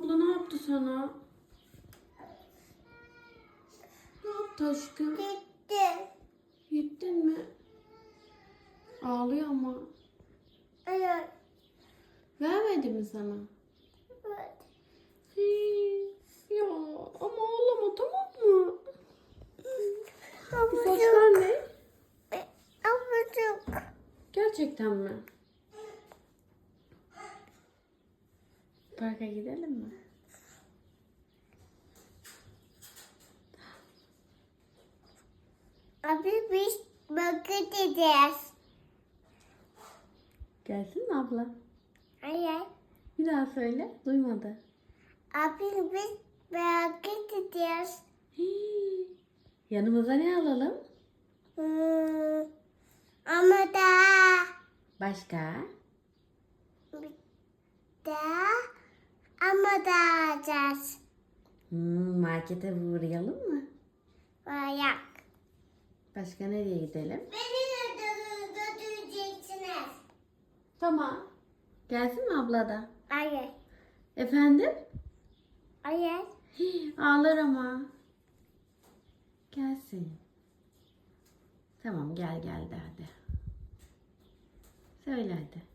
abla ne yaptı sana? Ne yaptı aşkım? Gitti. Gittin mi? Ağlıyor ama. Evet. Vermedi mi sana? Evet. Hii, ya ama ağlama tamam mı? Bu saçlar ne? Abucuk. Gerçekten mi? Parka gidelim mi? Abi biz bakacağız. Gelsin mi abla? Hayır. Bir daha söyle. Duymadı. Abi biz bakacağız. Hii. Yanımıza ne alalım? Hmm. Ama da Başka? ama da alacağız. Hmm, markete uğrayalım mı? Ayak. Başka nereye gidelim? Beni de götüreceksiniz. Tamam. Gelsin mi abla da? Hayır. Efendim? Hayır. Hii, ağlar ama. Gelsin. Tamam gel gel de hadi. Söyle hadi.